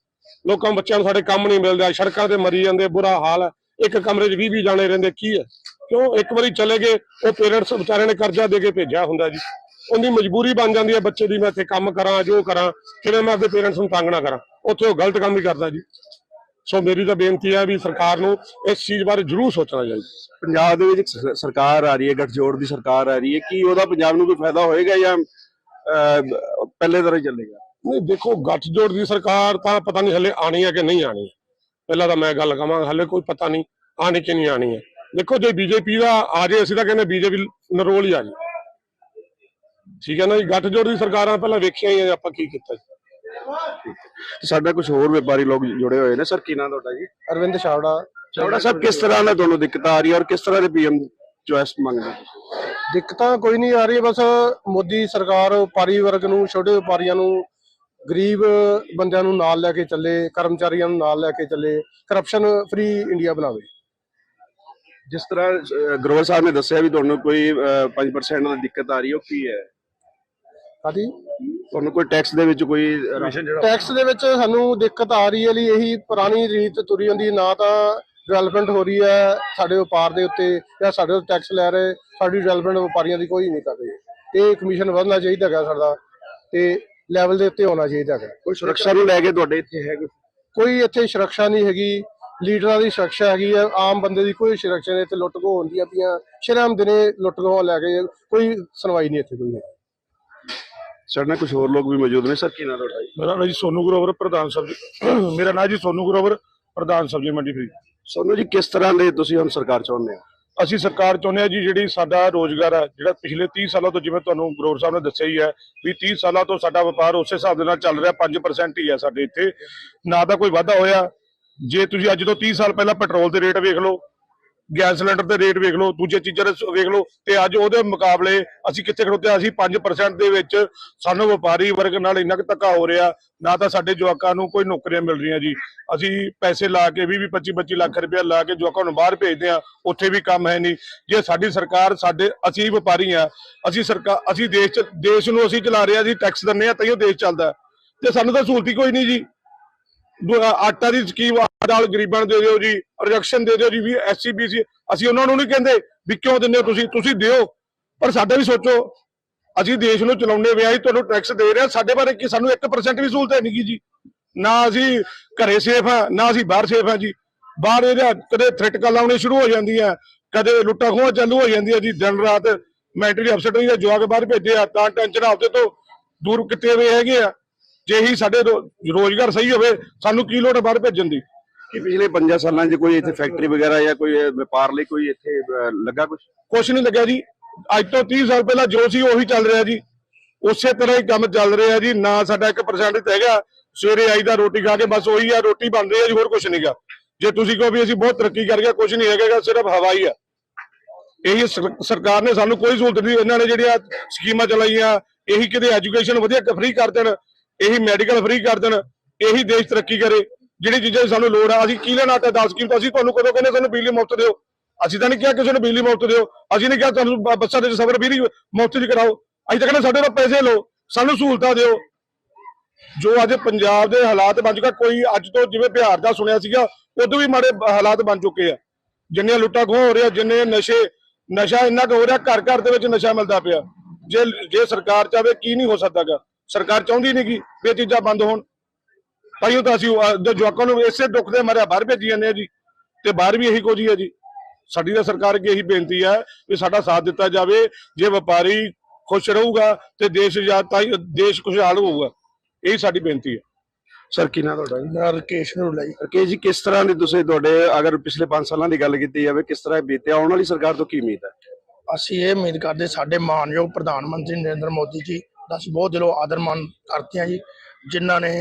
ਲੋਕਾਂ ਬੱਚਿਆਂ ਨੂੰ ਸਾਡੇ ਕੰਮ ਨਹੀਂ ਮਿਲਦਾ ਸੜਕਾਂ ਤੇ ਮਰੀ ਜਾਂਦੇ, ਬੁਰਾ ਹਾਲ ਹੈ। ਇੱਕ ਕਮਰੇ 'ਚ 20 20 ਜਾਣੇ ਰਹਿੰਦੇ, ਕੀ ਹੈ? ਕਿਉਂ ਇੱਕ ਵਾਰੀ ਚਲੇ ਗਏ, ਉਹ ਪੇਰੈਂਟਸ ਵਿਚਾਰਿਆਂ ਨੇ ਕਰਜ਼ਾ ਦੇ ਕੇ ਭੇਜਿਆ ਹੁੰਦਾ ਜੀ। ਉਹਦੀ ਮਜਬੂਰੀ ਬਣ ਜਾਂਦੀ ਹੈ, ਬੱਚੇ ਦੀ ਮੈਂ ਇੱਥੇ ਕੰਮ ਕਰਾਂ, ਜੋ ਕਰਾਂ, ਕਿਵੇਂ ਮੈਂ ਆਪਣੇ ਪੇਰੈਂਟਸ ਨੂੰ ਤੰਗ ਨਾ ਕਰਾਂ? ਉੱਥੇ ਉਹ ਗਲਤ ਕੰਮ ਹੀ ਕਰਦਾ ਜੀ। ਸੋ ਮੇਰੀ ਤਾਂ ਬੇਨਤੀ ਹੈ ਵੀ ਸਰਕਾਰ ਨੂੰ ਇਸ ਚੀਜ਼ ਬਾਰੇ ਜ਼ਰੂਰ ਸੋਚਣਾ ਚਾਹੀਦਾ। ਪੰਜਾਬ ਦੇ ਵਿੱਚ ਸ- ਸਰਕਾਰ ਆ ਰਹੀ ਹੈ ਗੱਠਜੋੜ ਦੀ ਸਰਕਾਰ ਆ ਰਹੀ ਹੈ ਕੀ ਉਹਦਾ ਪੰਜਾਬ ਨੂੰ ਕੋਈ ਫਾਇਦਾ ਹੋਏਗਾ ਜਾਂ ਅਹ, ਪਹਿਲੇ ਤਰ੍ਹਾਂ ਹੀ ਚੱਲੇਗਾ? ਨਹੀਂ ਦੇਖੋ ਗੱਠਜੋੜ ਦੀ ਸਰਕਾਰ ਤਾਂ ਪਤਾ ਨਹੀਂ ਹਲੇ ਆਣੀ ਹੈ ਕਿ ਨਹੀਂ ਆਣੀ ਪਹਿਲਾਂ ਤਾਂ ਮੈਂ ਗੱਲ ਕਵਾਂਗਾ ਹਲੇ ਕੋਈ ਪਤਾ ਨਹੀਂ ਆਣੀ ਕਿ ਨਹੀਂ ਆਣੀ ਹੈ। ਦੇਖੋ ਜੇ ਬੀਜੇਪੀ ਦਾ ਆ ਜੇ ਅਸੀਂ ਤਾਂ ਕਹਿੰਦੇ ਬੀਜੇਪੀ ਨਰੋਲ ਹੀ ਆ ਜੇ ਠੀਕ ਹੈ ਨਾ ਜੀ ਗੱਠਜੋੜ ਦੀ ਸਰਕਾਰਾਂ ਪਹਿਲਾਂ ਵੇਖੀਆਂ ਹੀ ਆ ਆਪਾਂ ਕੀ ਕੀਤਾ ਜੀ। ਸਾਡਾ ਕੁਝ ਹੋਰ ਵਪਾਰੀ ਲੋਕ ਜੁੜੇ ਹੋਏ ਨੇ ਸਰ ਕੀ ਨਾਮ ਤੁਹਾਡਾ ਜੀ? ਅਰਵਿੰਦ ਛਾਵੜਾ ਚੌੜਾ ਸਾਹਿਬ ਕਿਸ ਤਰ੍ਹਾਂ ਦਾ ਤੁਹਾਨੂੰ ਦਿੱਕਤ ਆ ਰਹੀ ਹੈ ਔਰ ਕਿਸ ਤਰ੍ਹਾਂ ਦੇ ਪੀਐਮ ਚੁਆਇਸ ਮੰਗਦੇ? ਦਿੱਕਤਾਂ ਕੋਈ ਨਹੀਂ ਆ ਰਹੀ ਬਸ ਮੋਦੀ ਸਰਕਾਰ ਵਪਾਰੀ ਵਰਗ ਨੂੰ ਛੋਟੇ ਵਪਾਰੀਆਂ ਨੂੰ ਗਰੀਬ ਬੰਦਿਆਂ ਨੂੰ ਨਾਲ ਲੈ ਕੇ ਚੱਲੇ ਕਰਮਚਾਰੀਆਂ ਨੂੰ ਨਾਲ ਲੈ ਕੇ ਚੱਲੇ ਕਰਪਸ਼ਨ ਫ੍ਰੀ ਇੰਡੀਆ ਬਣਾਵੇ। ਜਿਸ ਤਰ੍ਹਾਂ ਗਰੋਵਰ ਸਾਹਿਬ ਨੇ ਦੱਸਿਆ ਵੀ ਤੁਹਾਨੂੰ ਕੋਈ ਅਹ, 5% ਦੀ ਦਿੱਕਤ ਆ ਰਹੀ ਹੈ ਉਹ ਕੀ ਹੈ? ਹਾਂਜੀ ਤੁਹਾਨੂੰ ਕੋਈ ਟੈਕਸ ਦੇ ਵਿੱਚ ਕੋਈ ਜਿਹੜਾ ਟੈਕਸ ਦੇ ਵਿੱਚ ਸਾਨੂੰ ਦਿੱਕਤ ਆ ਰਹੀ ਹੈ ਲਈ ਇਹੀ ਪੁਰਾਣੀ ਰੀਤ ਤੁਰੀ ਹੁੰਦੀ ਨਾ ਤਾਂ ਡਿਵੈਲਪਮੈਂਟ ਹੋ ਰਹੀ ਹੈ ਸਾਡੇ ਵਪਾਰ ਦੇ ਉੱਤੇ ਜਾਂ ਸਾਡੇ ਤੋਂ ਟੈਕਸ ਲੈ ਰਹੇ ਸਾਡੀ ਡਿਵੈਲਪਮੈਂਟ ਵਪਾਰੀਆਂ ਦੀ ਕੋਈ ਨਹੀਂ ਕਰ ਰਹੀ। ਇਹ ਕਮਿਸ਼ਨ ਵਧਣਾ ਚਾਹੀਦਾ ਹੈਗਾ ਸਾਡਾ ਤੇ ਲੈਵਲ ਦੇ ਉੱਤੇ ਹੋਣਾ ਚਾਹੀਦਾ ਹੈਗਾ। ਕੋਈ ਸੁਰੱਖਿਆ ਨੂੰ ਲੈ ਕੇ ਤੁਹਾਡੇ ਇੱਥੇ ਹੈ ਕੋਈ? ਇੱਥੇ ਸੁਰੱਖਿਆ ਨਹੀਂ ਹੈਗੀ ਲੀਡਰਾਂ ਦੀ ਸੁਰੱਖਿਆ ਹੈਗੀ ਹੈ ਆਮ ਬੰਦੇ ਦੀ ਕੋਈ ਸੁਰੱਖਿਆ ਨਹੀਂ ਇੱਥੇ ਲੁੱਟ ਖੋਹ ਹੁੰਦੀਆਂ ਪਈਆਂ। ਸ਼ਰਮ ਦਿਨੇ ਲੁੱਟ ਖੋਹ ਲੈ ਕੇ ਕੋਈ ਸੁਣਵਾਈ ਨਹੀਂ ਇੱਥੇ ਕੋਈ ਸਾਡੇ ਨਾਲ ਕੁਝ ਹੋਰ ਲੋਕ ਵੀ ਮੌਜੂਦ ਨੇ। ਸਰ ਕੀ ਨਾਮ ਤੁਹਾਡਾ ਜੀ? ਮੇਰਾ ਨਾਮ ਜੀ ਸੋਨੂ ਗਰੋਵਰ ਪ੍ਰਧਾਨ ਸਬਜ਼ੀ ਮੇਰਾ ਨਾਮ ਜੀ ਸੋਨੂ ਗਰੋਵਰ ਪ੍ਰਧਾਨ ਸਬਜ਼ੀ ਮੰਡੀ ਫਰੀਦ ਸੋਨੂੰ ਜੀ ਕਿਸ ਤਰ੍ਹਾਂ ਦੇ ਤੁਸੀਂ ਹੁਣ ਸਰਕਾਰ ਚਾਹੁੰਦੇ ਹੋ? ਅਸੀਂ ਸਰਕਾਰ ਚਾਹੁੰਦੇ ਹਾਂ ਜੀ ਜਿਹੜੀ ਸਾਡਾ ਰੋਜ਼ਗਾਰ ਹੈ ਜਿਹੜਾ ਪਿਛਲੇ 30 ਸਾਲਾਂ ਤੋਂ ਜਿਵੇਂ ਤੁਹਾਨੂੰ ਗਰੋਵਰ ਸਾਹਿਬ ਨੇ ਦੱਸਿਆ ਹੀ ਹੈ ਵੀ 30 ਸਾਲਾਂ ਤੋਂ ਸਾਡਾ ਵਪਾਰ ਉਸੇ ਹਿਸਾਬ ਦੇ ਨਾਲ ਚੱਲ ਰਿਹਾ 5% ਹੀ ਹੈ ਸਾਡੇ ਇੱਥੇ। ਨਾ ਤਾਂ ਕੋਈ ਵਾਧਾ ਹੋਇਆ। ਜੇ ਤੁਸੀਂ ਅੱਜ ਤੋਂ 30 ਸਾਲ ਪਹਿਲਾਂ ਪੈਟਰੋਲ ਦੇ ਰੇਟ ਵੇਖ ਲਓ ਗੈਸ ਸਿਲੰਡਰ ਦੇ ਰੇਟ ਵੇਖ ਲਓ ਦੂਜੇ ਚੀਜ਼ਾਂ ਦੇ ਵੇਖ ਲਓ, ਤੇ ਅੱਜ ਉਹਦੇ ਮੁਕਾਬਲੇ ਅਸੀਂ ਕਿੱਥੇ ਖੜੋਤੇ ਅਸੀਂ 5% ਦੇ ਵਿੱਚ ਸਾਨੂੰ ਵਪਾਰੀ ਵਰਗ ਨਾਲ ਇੰਨਾ ਕੁ ਧੱਕਾ ਹੋ ਰਿਹਾ, ਨਾ ਤਾਂ ਸਾਡੇ ਜਵਾਕਾਂ ਨੂੰ ਕੋਈ ਨੌਕਰੀਆਂ ਮਿਲ ਰਹੀਆਂ ਜੀ। ਅਸੀਂ ਪੈਸੇ ਲਾ ਕੇ 20 25 25 ਲੱਖ ਰੁਪਏ ਲਾ ਕੇ ਜਵਾਕਾਂ ਨੂੰ ਬਾਹਰ ਭੇਜਦੇ ਆ ਉੱਥੇ ਵੀ ਕੰਮ ਹੈ ਨਹੀਂ। ਜੇ ਸਾਡੀ ਸਰਕਾਰ, ਸਾਡੇ, ਅਸੀਂ ਵਪਾਰੀ ਆ ਅਸੀਂ ਸਰਕਾਰ ਅਸੀਂ ਦੇਸ਼ ਚ, ਦੇਸ਼ ਨੂੰ ਅਸੀਂ ਚਲਾ ਰਹੇ ਆ ਜੀ ਟੈਕਸ ਦਿੰਨੇ ਆ ਤਈਓ ਦੇਸ਼ ਚੱਲਦਾ। ਤੇ ਸਾਨੂੰ ਤਾਂ ਸਹੂਲਤ ਕੋਈ ਨਹੀਂ ਜੀ। ਆਟਾ ਦੀ ਸਕੀਮ ਦਾਲ ਗਰੀਬਾਂ ਨੂੰ ਦੇ ਦਿਓ ਜੀ ਰਿਜੈਕਸ਼ਨ ਦੇ ਦਿਓ ਜੀ, ਵੀ ਐਸਸੀਬੀਸੀ ਅਸੀਂ ਉਹਨਾਂ ਨੂੰ ਨਹੀਂ ਕਹਿੰਦੇ ਵੀ ਕਿਉਂ ਦਿੰਦੇ ਹੋ ਤੁਸੀਂ ਤੁਸੀਂ ਦਿਓ। ਪਰ ਸਾਡਾ ਵੀ ਸੋਚੋ, ਅਸੀਂ ਦੇਸ਼ ਨੂੰ ਚਲਾਉਂਦੇ ਵਿਆ ਹੀ ਤੁਹਾਨੂੰ ਟੈਕਸ ਦੇ ਰਹੇ ਸਾਡੇ ਬਾਰੇ ਕੀ, ਸਾਨੂੰ 1% ਵੀ ਸਹੂਲਤ ਹੈ ਨਹੀਂ ਜੀ। ਨਾ ਅਸੀਂ ਘਰੇ ਸੇਫ ਆ ਨਾ ਅਸੀਂ ਬਾਹਰ ਸੇਫ ਆ ਜੀ। ਬਾਹਰ ਇਹਦਾ ਕਦੇ ਥ੍ਰੈਟ ਕਾਲਾਂ ਆਉਣੇ ਸ਼ੁਰੂ ਹੋ ਜਾਂਦੀਆਂ, ਕਦੇ ਲੁੱਟਾਂ ਖੋਹਾਂ ਚਾਲੂ ਹੋ ਜਾਂਦੀਆਂ ਜੀ। ਦਿਨ ਰਾਤ ਮੈਂਟਲੀ ਅਪਸੈਟ ਹੋਈ ਜਵਾਕ ਬਾਹਰ ਭੇਜੇ ਆ, ਤਾਂ ਟੈਨਸ਼ਨ ਆਪਦੇ ਤੋਂ ਦੂਰ ਕਿਤੇ ਹੋਏ ਹੈਗੇ ਆ। ਜੇ ਹੀ ਸਾਡੇ ਰੋਜ਼ਗਾਰ ਸਹੀ ਹੋਵੇ, ਸਾਨੂੰ ਕੀ ਲੋੜ ਹੈ ਬਾਹਰ ਭੇਜਣ ਦੀ? ਕਿ ਪਿਛਲੇ 5 ਸਾਲਾਂ 'ਚ ਕੋਈ ਇੱਥੇ ਫੈਕਟਰੀ ਵਗੈਰਾ ਜਾਂ ਕੋਈ ਵਪਾਰ ਲਈ ਕੋਈ ਇੱਥੇ ਅਹ, ਲੱਗਾ ਕੁਝ ਕੁਛ ਨਹੀਂ ਲੱਗਿਆ ਜੀ। ਅੱਜ ਤੋਂ 30 ਸਾਲ ਪਹਿਲਾਂ ਜੋ ਸੀ ਉਹੀ ਚੱਲ ਰਿਹਾ ਜੀ। ਉਸੇ ਤਰ੍ਹਾਂ ਹੀ ਕੰਮ ਚੱਲ ਰਿਹਾ ਜੀ। ਨਾ ਸਾਡਾ 1% ਤੇ ਹੈਗਾ। ਸਵੇਰੇ ਆਈਦਾ ਰੋਟੀ ਖਾ ਕੇ ਬਸ ਉਹੀ ਆ ਰੋਟੀ ਬਣ ਰਹੀ ਹੈ ਜੀ ਹੋਰ ਕੁਛ ਨਹੀਂਗਾ ਜੇ ਤੁਸੀਂ ਕਹੋ ਵੀ ਅਸੀਂ ਬਹੁਤ ਤਰੱਕੀ ਕਰ ਗਏ ਕੁਝ ਨਹੀਂ ਹੈਗਾ ਸਿਰਫ ਹਵਾ ਹੀ ਆ। ਇਹੀ ਸਰ- ਸਰਕਾਰ ਨੇ ਸਾਨੂੰ ਕੋਈ ਸਹੂਲਤ ਨਹੀਂ ਇਹਨਾਂ ਨੇ ਜਿਹੜੀਆਂ ਸਕੀਮਾਂ ਚਲਾਈਆਂ ਇਹੀ ਕਿਤੇ ਐਜੂਕੇਸ਼ਨ ਵਧੀਆ ਫ੍ਰੀ ਕਰ ਦੇਣ ਇਹੀ ਮੈਡੀਕਲ ਫ੍ਰੀ ਕਰ ਦੇਣ ਇਹੀ ਦੇਸ਼ ਤਰੱਕੀ ਕਰੇ। ਜਿਹੜੀ ਚੀਜ਼ਾਂ ਦੀ ਸਾਨੂੰ ਲੋੜ ਆ, ਅਸੀਂ ਕੀ ਲੈਣਾ ਤੇ 10 ਸਕੀਮ ਅਸੀਂ ਤੁਹਾਨੂੰ ਕਦੋਂ ਕਹਿੰਦੇ ਸਾਨੂੰ ਬਿਜਲੀ ਮੁਫਤ ਦਿਓ। ਅਸੀਂ ਤਾਂ ਨਹੀਂ ਕਿਹਾ ਕਿਸੇ ਨੂੰ ਬਿਜਲੀ ਮੁਫਤ ਦਿਓ। ਅਸੀਂ ਨਹੀਂ ਕਿਹਾ ਤੁਹਾਨੂੰ ਬੱਸਾਂ ਦੇ ਸਫ਼ਰ ਵੀ ਮੁਫਤ ਚ ਕਰਾਓ। ਅਸੀਂ ਤਾਂ ਕਹਿੰਦੇ ਸਾਡੇ ਤੋਂ ਪੈਸੇ ਲਓ, ਸਾਨੂੰ ਸਹੂਲਤਾਂ ਦਿਓ। ਜੋ ਅੱਜ ਪੰਜਾਬ ਦੇ ਹਾਲਾਤ ਬਣ ਚੁੱਕਾ ਕੋਈ ਅੱਜ ਤੋਂ ਜਿਵੇਂ ਬਿਹਾਰ ਦਾ ਸੁਣਿਆ ਸੀਗਾ, ਉਦੋਂ ਵੀ ਮਾੜੇ ਹਾਲਾਤ ਬਣ ਚੁੱਕੇ ਆ। ਜਿੰਨੀਆਂ ਲੁੱਟਾਂ ਖੋਹ ਹੋ ਰਿਹਾ ਜਿੰਨੇ ਨਸ਼ੇ, ਨਸ਼ਾ ਇੰਨਾ ਕੁ ਹੋ ਰਿਹਾ ਘਰ ਘਰ ਦੇ ਵਿੱਚ ਨਸ਼ਾ ਮਿਲਦਾ ਪਿਆ। ਜੇ ਜੇ ਸਰਕਾਰ ਚਾਵੇ ਕੀ ਨਹੀਂ ਹੋ ਸਕਦਾਗਾ। ਸਰਕਾਰ ਚਾਹੁੰਦੀ ਨਹੀਂ ਕਿ ਵੀ ਇਹ ਚੀਜ਼ਾਂ ਬੰਦ ਹੋਣ। ਤਾਈਓ ਤਾਂ ਅਸੀਂ ਜੋ ਜਵਾਕਾਂ ਨੂੰ ਇਸੇ ਦੁੱਖ ਦੇ ਮਾਰਿਆ ਬਾਹਰ ਭੇਜੀ ਜਾਂਦੇ ਆ ਜੀ ਤੇ ਬਾਹਰ ਵੀ ਇਹੀ ਕੁਝ ਹੀ ਹੈ ਜੀ। ਸਾਡੀ ਤਾਂ ਸਰਕਾਰ ਅੱਗੇ ਇਹੀ ਬੇਨਤੀ ਹੈ ਵੀ ਸਾਡਾ ਸਾਥ ਦਿੱਤਾ ਜਾਵੇ ਜੇ ਵਪਾਰੀ ਖੁਸ਼ ਰਹੂਗਾ ਤੇ ਦੇਸ਼ ਜਾਂ ਤਾਂ ਦੇਸ਼ ਖੁਸ਼ਹਾਲ ਹੋਊਗਾ ਇਹੀ ਸਾਡੀ ਬੇਨਤੀ ਹੈ ਸਰ ਕੀ ਨਾਂ ਤੁਹਾਡਾ ਜੀ? ਮੈਂ ਰਕੇਸ਼ ਨੂੰ ਲਈ ਰਕੇਸ਼ ਜੀ ਕਿਸ ਤਰ੍ਹਾਂ ਦੀ ਤੁਸੀਂ ਤੁਹਾਡੇ ਅਗਰ ਪਿਛਲੇ 5 ਸਾਲਾਂ ਦੀ ਗੱਲ ਕੀਤੀ ਜਾਵੇ ਕਿਸ ਤਰ੍ਹਾਂ ਬੀਤਿਆ? ਆਉਣ ਵਾਲੀ ਸਰਕਾਰ ਤੋਂ ਕੀ ਉਮੀਦ ਹੈ ਅਸੀਂ ਇਹ ਉਮੀਦ ਕਰਦੇ ਸਾਡੇ ਮਾਨਯੋਗ ਪ੍ਰਧਾਨ ਮੰਤਰੀ ਨਰਿੰਦਰ ਮੋਦੀ ਜੀ ਦਾ ਅਸੀਂ ਬਹੁਤ ਦਿਲੋਂ ਆਦਰ ਮਾਨ ਕਰਦੇ ਹਾਂ ਜੀ ਜਿਨ੍ਹਾਂ ਨੇ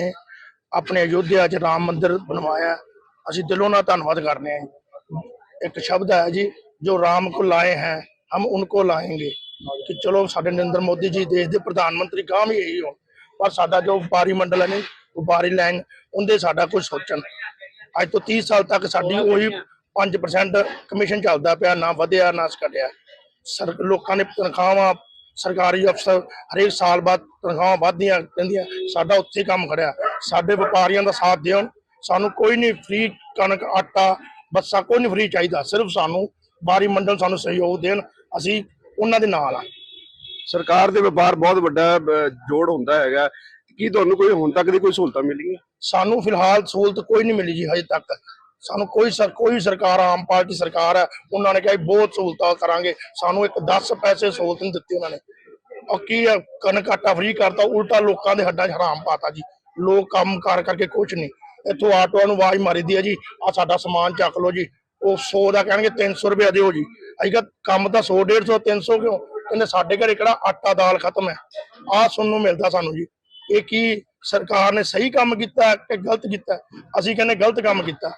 ਆਪਣੇ ਅਯੋਧਿਆ 'ਚ ਰਾਮ ਮੰਦਿਰ ਬਣਵਾਇਆ ਅਸੀਂ ਦਿਲੋਂ ਨਾਲ ਧੰਨਵਾਦ ਕਰਨੇ ਹਾਂ ਜੀ। ਇੱਕ ਸ਼ਬਦ ਹੈ ਜੀ, ਜੋ ਰਾਮ ਕੋ ਲਾਏ ਹੈ, ਹਮ ਉਨਕੋ ਲਾਏਂਗੇ। ਕਿ ਚਲੋ ਸਾਡੇ ਨਰਿੰਦਰ ਮੋਦੀ ਜੀ ਦੇਸ਼ ਦੇ ਪ੍ਰਧਾਨ ਮੰਤਰੀ ਕਾਮ ਹੀ ਇਹੀ ਹੋਣ, ਪਰ ਸਾਡਾ ਜੋ ਵਪਾਰੀ ਮੰਡਲ ਹੈ ਨਹੀਂ ਵਪਾਰੀ ਲਾਈਨ ਉਹਦੇ ਸਾਡਾ ਕੁਝ ਸੋਚਣ। ਅੱਜ ਤੋਂ 30 ਸਾਲ ਤੱਕ ਸਾਡੀ ਉਹੀ 5% ਕਮਿਸ਼ਨ ਚੱਲਦਾ ਪਿਆ, ਨਾ ਵਧਿਆ, ਨਾ ਘਟਿਆ। ਸਰ, ਲੋਕਾਂ ਨੇ ਤਨਖਾਹਾਂ ਸਰਕਾਰੀ ਅਫਸਰ ਹਰੇਕ ਸਾਲ ਬਾਅਦ ਤਨਖਾਹਾਂ ਵੱਧਦੀਆਂ ਰਹਿੰਦੀਆਂ। ਸਾਡਾ ਉੱਥੇ ਕੰਮ ਖੜਿਆ। ਸਾਡੇ ਵਪਾਰੀਆਂ ਦਾ ਸਾਥ ਦੇਣ। ਸਾਨੂੰ ਕੋਈ ਨਹੀਂ ਫ੍ਰੀ ਕਣਕ ਆਟਾ ਬੱਸਾ ਕੋਈ ਨਹੀਂ ਫ੍ਰੀ ਚਾਹੀਦਾ। ਸਿਰਫ ਸਾਨੂੰ ਬਾਰੀ ਮੰਡਲ ਸਾਨੂੰ ਸਹਿਯੋਗ ਦੇਣ। ਅਸੀਂ ਉਹਨਾਂ ਦੇ ਨਾਲ ਆ। ਸਰਕਾਰ ਦੇ ਵਪਾਰ ਬਹੁਤ ਵੱਡਾ ਜੋੜ ਹੁੰਦਾ ਹੈਗਾ। ਕੀ ਤੁਹਾਨੂੰ ਕੋਈ ਹੁਣ ਤੱਕ ਦੀ ਕੋਈ ਸਹੂਲਤਾਂ ਮਿਲੀਆਂ? ਸਾਨੂੰ ਫਿਲਹਾਲ ਸਹੂਲਤ ਕੋਈ ਨਹੀਂ ਮਿਲੀ ਜੀ ਹਜੇ ਤੱਕ। ਸਾਨੂੰ ਕੋਈ ਸਰ, ਕੋਈ ਸਰਕਾਰ, ਆਮ ਪਾਰਟੀ ਸਰਕਾਰ ਹੈ, ਉਹਨਾਂ ਨੇ ਕਿਹਾ ਬਹੁਤ ਸਹੂਲਤਾਂ ਕਰਾਂਗੇ। ਸਾਨੂੰ ਇੱਕ 10 ਪੈਸੇ ਸਹੂਲਤ ਨਹੀਂ ਦਿੱਤੀ ਉਹਨਾਂ ਨੇ। ਔਰ ਕੀ ਹੈ ਕਣਕ ਆਟਾ ਫ੍ਰੀ ਕਰਤਾ, ਉਲਟਾ ਲੋਕਾਂ ਦੇ ਹੱਡਾਂ 'ਚ ਹਰਾਮ ਪਾਤਾ ਜੀ। ਲੋਕ ਕੰਮ ਕਾਰ ਕਰਕੇ ਕੁਝ ਨਹੀਂ। ਇੱਥੋਂ ਆਟੋਆਂ ਨੂੰ ਆਵਾਜ਼ ਮਾਰੀ ਹੈ ਜੀ ਆ ਸਾਡਾ ਸਮਾਨ ਚੱਕ ਲਓ ਜੀ। ਉਹ 100 ਦਾ ਕਹਿਣਗੇ 300 ਰੁਪਏ ਦਿਓ ਜੀ। ਅਸੀਂ ਕਿਹਾ, ਕੰਮ ਤਾਂ 100 150 300 ਕਿਉਂ? ਕਹਿੰਦੇ, ਸਾਡੇ ਘਰੇ ਕਿਹੜਾ ਆਟਾ, ਦਾਲ ਖਤਮ ਹੈ। ਆਹ ਸੁਣਨ ਨੂੰ ਮਿਲਦਾ ਸਾਨੂੰ ਜੀ। ਇਹ ਕੀ ਸਰਕਾਰ ਨੇ ਸਹੀ ਕੰਮ ਕੀਤਾ ਕਿ ਗਲਤ ਕੀਤਾ ਅਸੀਂ ਕਹਿੰਦੇ, ਗਲਤ ਕੰਮ ਕੀਤਾ।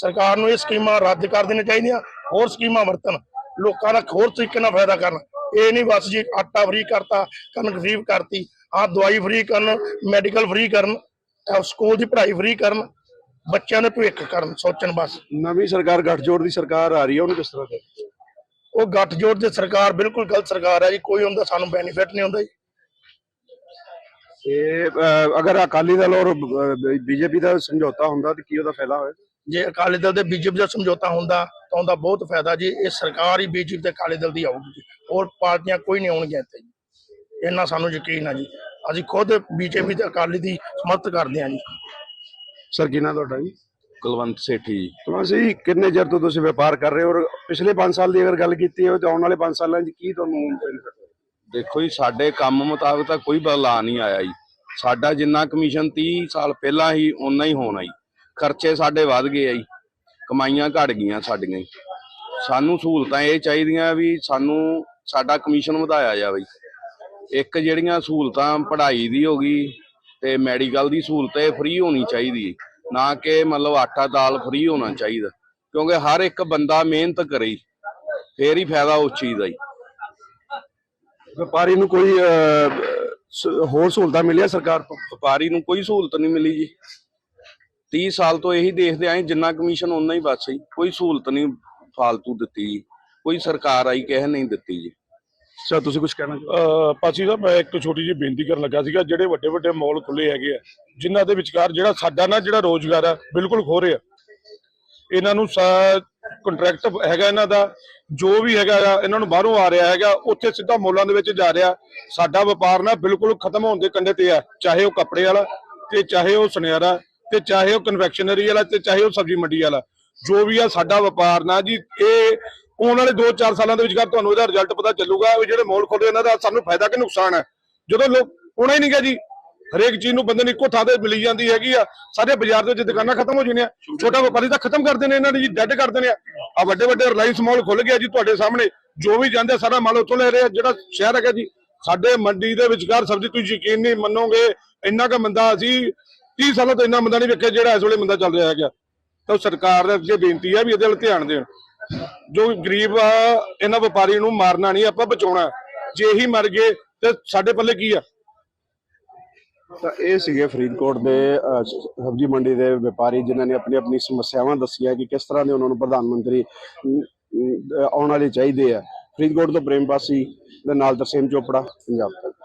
ਸਰਕਾਰ ਨੂੰ ਇਹ ਸਕੀਮਾਂ ਰੱਦ ਕਰ ਦੇਣੀਆਂ ਚਾਹੀਦੀਆਂ ਹੋਰ ਸਕੀਮਾਂ ਵਰਤਣ ਲੋਕਾਂ ਦਾ ਹੋਰ ਤਰੀਕੇ ਨਾਲ ਫਾਇਦਾ ਕਰਨ। ਇਹ ਨਹੀਂ ਬਸ ਜੀ ਆਟਾ ਫ੍ਰੀ ਕਰਤਾ ਕਣਕ ਫ੍ਰੀ ਕਰਤੀ ਆਹ ਦਵਾਈ ਫ੍ਰੀ ਕਰਨ ਮੈਡੀਕਲ ਫ੍ਰੀ ਕਰਨ ਸਕੂਲ ਦੀ ਪੜ੍ਹਾਈ ਫ੍ਰੀ ਕਰਨ ਬੱਚਿਆਂ ਦੇ ਭਵਿੱਖ ਕਰਨ ਸੋਚਣ ਬਸ। ਨਵੀਂ ਸਰਕਾਰ ਗੱਠਜੋੜ ਦੀ ਸਰਕਾਰ ਆ ਰਹੀ ਹੈ ਉਹਨੂੰ ਕਿਸ ਤਰ੍ਹਾਂ ਦੇ ਉਹ ਗੱਠਜੋੜ ਦੀ ਸਰਕਾਰ ਬਿਲਕੁਲ ਗਲਤ ਸਰਕਾਰ ਹੈ ਜੀ ਕੋਈ ਹੁੰਦਾ ਸਾਨੂੰ ਬੈਨੀਫਿਟ ਨਹੀਂ ਹੁੰਦਾ ਜੀ। ਤੇ ਅਗਰ ਅਕਾਲੀ ਦਲ ਔਰ ਬੀਜੇਪੀ ਦਾ ਸਮਝੌਤਾ ਹੁੰਦਾ ਤੇ ਕੀ ਉਹਦਾ ਫਾਇਦਾ ਹੋਇਆ? ਜੇ ਅਕਾਲੀ ਦਲ ਤੇ ਬੀਜੇਪੀ ਦਾ ਸਮਝੌਤਾ ਹੁੰਦਾ ਤਾਂ ਉਹਦਾ ਬਹੁਤ ਫਾਇਦਾ ਜੀ। ਇਹ ਸਰਕਾਰ ਹੀ ਬੀਜੇਪੀ ਤੇ ਅਕਾਲੀ ਦਲ ਦੀ ਆਊਗੀ ਜੀ। ਹੋਰ ਪਾਰਟੀਆਂ ਕੋਈ ਨਹੀਂ ਆਉਣਗੀਆਂ ਇੱਥੇ ਜੀ। ਇੰਨਾ ਸਾਨੂੰ ਯਕੀਨ ਆ ਜੀ। ਅਸੀਂ ਖੁਦ ਬੀਜੇਪੀ ਤੇ ਅਕਾਲੀ ਦੀ ਸਮਰਥ ਕਰਦੇ ਹਾਂ ਜੀ। ਸਰ ਕੀ ਨਾਂ ਤੁਹਾਡਾ ਜੀ? ਕੁਲਵੰਤ ਸੇਠੀ ਜੀ। ਤੁਸੀਂ ਕਿੰਨੇ ਚਿਰ ਤੋਂ ਤੁਸੀਂ ਵਪਾਰ ਕਰ ਰਹੇ ਹੋ? ਔਰ ਪਿਛਲੇ 5 ਸਾਲ ਦੀ ਅਗਰ ਗੱਲ ਕੀਤੀ ਹੋਵੇ ਤਾਂ ਆਉਣ ਵਾਲੇ 5 ਸਾਲਾਂ 'ਚ ਕੀ ਤੁਹਾਨੂੰ? ਦੇਖੋ ਜੀ ਸਾਡੇ ਕੰਮ ਮੁਤਾਬਕ ਤਾਂ ਕੋਈ ਬਦਲਾਅ ਨਹੀਂ ਆਇਆ ਜੀ। ਸਾਡਾ ਜਿੰਨਾ ਕਮਿਸ਼ਨ 30 ਸਾਲ ਪਹਿਲਾਂ ਹੀ ਉਨਾ ਹੀ ਹੋਣਾ ਜੀ। ਖਰਚੇ ਸਾਡੇ ਵੱਧ ਗਏ ਆ ਜੀ। ਕਮਾਈਆਂ ਘਟ ਗਈਆਂ ਸਾਡੀਆਂ ਸਾਨੂੰ ਸਹੂਲਤਾਂ ਇਹ ਚਾਹੀਦੀਆਂ ਵੀ ਸਾਨੂੰ ਸਾਡਾ ਕਮਿਸ਼ਨ ਵਧਾਇਆ ਜਾਵੇ। ਇੱਕ ਜਿਹੜੀਆਂ ਸਹੂਲਤਾਂ ਪੜ੍ਹਾਈ ਦੀ ਹੋ ਗਈ ਤੇ ਮੈਡੀਕਲ ਦੀ ਸਹੂਲਤ ਇਹ ਫ੍ਰੀ ਹੋਣੀ ਚਾਹੀਦੀ ਨਾ ਕਿ ਮਤਲਬ ਆਟਾ ਦਾਲ ਫ੍ਰੀ ਹੋਣਾ ਚਾਹੀਦਾ। ਕਿਉਂਕਿ ਹਰ ਇੱਕ ਬੰਦਾ ਮਿਹਨਤ ਕਰੇ ਫੇਰ ਹੀ ਫਾਇਦਾ ਉਸ ਚੀਜ਼ ਦਾ ਵਪਾਰੀ ਨੂੰ ਕੋਈ ਹੋਰ ਸਹੂਲਤਾਂ ਮਿਲੀਆਂ ਸਰਕਾਰ ਤੋਂ? ਵਪਾਰੀ ਨੂੰ ਕੋਈ ਸਹੂਲਤ ਨਹੀਂ ਮਿਲੀ ਜੀ। 30 ਸਾਲ ਤੋਂ ਇਹੀ ਦੇਖਦੇ ਆਏ ਜਿੰਨਾ ਕਮਿਸ਼ਨ ਉਹਨਾਂ ਹੀ ਬਸ ਜੀ। ਕੋਈ ਸਹੂਲਤ ਨਹੀਂ ਫਾਲਤੂ ਦਿੱਤੀ ਜੀ। ਕੋਈ ਸਰਕਾਰ ਆਈ ਕਹਿ ਨਹੀਂ ਦਿੱਤੀ ਜੀ। ਸਰ ਤੁਸੀਂ ਕੁਝ ਕਹਿਣਾ ਪਾਸੀ ਸਾਹਿਬ ਮੈਂ ਇੱਕ ਛੋਟੀ ਜਿਹੀ ਬੇਨਤੀ ਕਰਨ ਲੱਗਾ ਸੀਗਾ ਜਿਹੜੇ ਵੱਡੇ ਵੱਡੇ ਮਾਲ ਖੁੱਲੇ ਹੈਗੇ ਆ ਜਿਨ੍ਹਾਂ ਦੇ ਵਿਚਕਾਰ ਜਿਹੜਾ ਸਾਡਾ ਨਾ ਜਿਹੜਾ ਰੋਜ਼ਗਾਰ ਆ ਬਿਲਕੁਲ ਖੋ ਰਿਹਾ। ਇਹਨਾਂ ਨੂੰ ਕੰਟਰੈਕਟ ਹੈਗਾ ਇਹਨਾਂ ਦਾ ਜੋ ਵੀ ਹੈਗਾ ਇਹਨਾਂ ਨੂੰ ਬਾਹਰੋਂ ਆ ਰਿਹਾ ਹੈਗਾ ਉੱਥੇ ਸਿੱਧਾ ਮੋਲਾਂ ਦੇ ਵਿੱਚ ਜਾ ਰਿਹਾ। ਸਾਡਾ ਵਪਾਰ ਨਾ ਬਿਲਕੁਲ ਖਤਮ ਹੋਣ ਦੇ ਕੰਢੇ ਤੇ ਆ ਚਾਹੇ ਉਹ ਕੱਪੜੇ ਵਾਲਾ ਤੇ ਚਾਹੇ ਉਹ ਸੁਨਿਆਰਾ। ਤੇ ਚਾਹੇ ਉਹ ਕਨਵੈਕਸ਼ਨਰੀ ਵਾਲਾ ਤੇ ਚਾਹੇ ਉਹ ਸਬਜ਼ੀ ਮੰਡੀ ਵਾਲਾ ਜੋ ਵੀ ਆ ਸਾਡਾ ਵਪਾਰ ਨਾ ਜੀ ਇਹ ਆਉਣ ਵਾਲੇ 2-4 ਸਾਲਾਂ ਦੇ ਵਿਚਕਾਰ ਤੁਹਾਨੂੰ ਇਹਦਾ ਰਿਜ਼ਲਟ ਪਤਾ ਚੱਲੂਗਾ ਵੀ ਜਿਹੜੇ ਮੋਲ ਖੋਲੇ ਇਹਨਾਂ ਦਾ ਸਾਨੂੰ ਫਾਇਦਾ ਕਿ ਨੁਕਸਾਨ ਹੈ। ਜਦੋਂ ਲੋਕ ਹੋਣਾ ਹੀ ਨਹੀਂਗਾ ਜੀ ਹਰੇਕ ਚੀਜ਼ ਨੂੰ ਬੰਦੇ ਨੂੰ ਇੱਕੋ ਥਾਂ ਤੇ ਮਿਲੀ ਜਾਂਦੀ ਹੈਗੀ ਆ ਸਾਰੇ ਬਾਜ਼ਾਰ ਦੇ ਵਿੱਚ ਦੁਕਾਨਾਂ ਖਤਮ ਹੋ ਜਾਂਦੀਆਂ ਛੋਟਾ ਵਪਾਰੀ ਤਾਂ ਖਤਮ ਕਰਦੇ ਨੇ ਇਹਨਾਂ ਨੇ ਜੀ ਡੈਡ ਕਰ ਦਿੰਦੇ ਆ। ਵੱਡੇ ਵੱਡੇ ਰਿਲਾਇੰਸ ਮਾਲ ਖੁੱਲ ਗਿਆ ਜੀ ਤੁਹਾਡੇ ਸਾਹਮਣੇ ਜੋ ਵੀ ਜਾਂਦੇ ਆ, ਸਾਰਾ ਮਾਲ ਉੱਥੋਂ ਲੈ ਰਹੇ ਆ ਜਿਹੜਾ ਸ਼ਹਿਰ ਹੈਗਾ ਜੀ। ਸਾਡੇ ਮੰਡੀ ਦੇ ਵਿਚਕਾਰ ਸਬਜ਼ੀ ਤੁਸੀਂ ਯਕੀਨ ਨਹੀਂ ਮੰਨੋਗੇ ਇੰਨਾ ਕੁ ਮੰਦਾ ਅਸੀਂ 30 ਸਾਲਾਂ ਤੋਂ ਇੰਨਾ ਮੰਦਾ ਨਹੀਂ ਵੇਖਿਆ ਜਿਹੜਾ ਇਸ ਵੇਲੇ ਮੰਦਾ ਚੱਲ ਰਿਹਾ ਹੈਗਾ। ਤਾਂ ਸਰਕਾਰ ਦੇ ਅੱਗੇ ਬੇਨਤੀ ਹੈ ਵੀ ਇਹਦੇ ਵੱਲ ਧਿਆਨ ਦੇਣ। ਜੋ ਗਰੀਬ ਆ ਇਹਨਾਂ ਵਪਾਰੀ ਨੂੰ ਮਾਰਨਾ ਨਹੀਂ ਆਪਾਂ ਬਚਾਉਣਾ। ਜੇ ਇਹੀ ਮਰ ਗਏ ਤੇ ਸਾਡੇ ਪੱਲੇ ਕੀ ਆ? ਤਾਂ ਇਹ ਸੀਗੇ ਫਰੀਦਕੋਟ ਦੇ ਸਬਜ਼ੀ ਮੰਡੀ ਦੇ ਵਪਾਰੀ ਜਿਨ੍ਹਾਂ ਨੇ ਆਪਣੀ ਆਪਣੀ ਸਮੱਸਿਆਵਾਂ ਦੱਸੀਆਂ ਕਿ ਕਿਸ ਤਰ੍ਹਾਂ ਦੇ ਉਹਨਾਂ ਨੂੰ ਪ੍ਰਧਾਨ ਮੰਤਰੀ ਅਮ, ਆਉਣ ਵਾਲੇ ਚਾਹੀਦੇ ਆ। ਫਰੀਦਕੋਟ ਤੋਂ ਪ੍ਰੇਮ ਪਾਸੀ ਦੇ ਨਾਲ ਤਰਸੇਮ ਚੋਪੜਾ ਪੰਜਾਬ ਤੋਂ।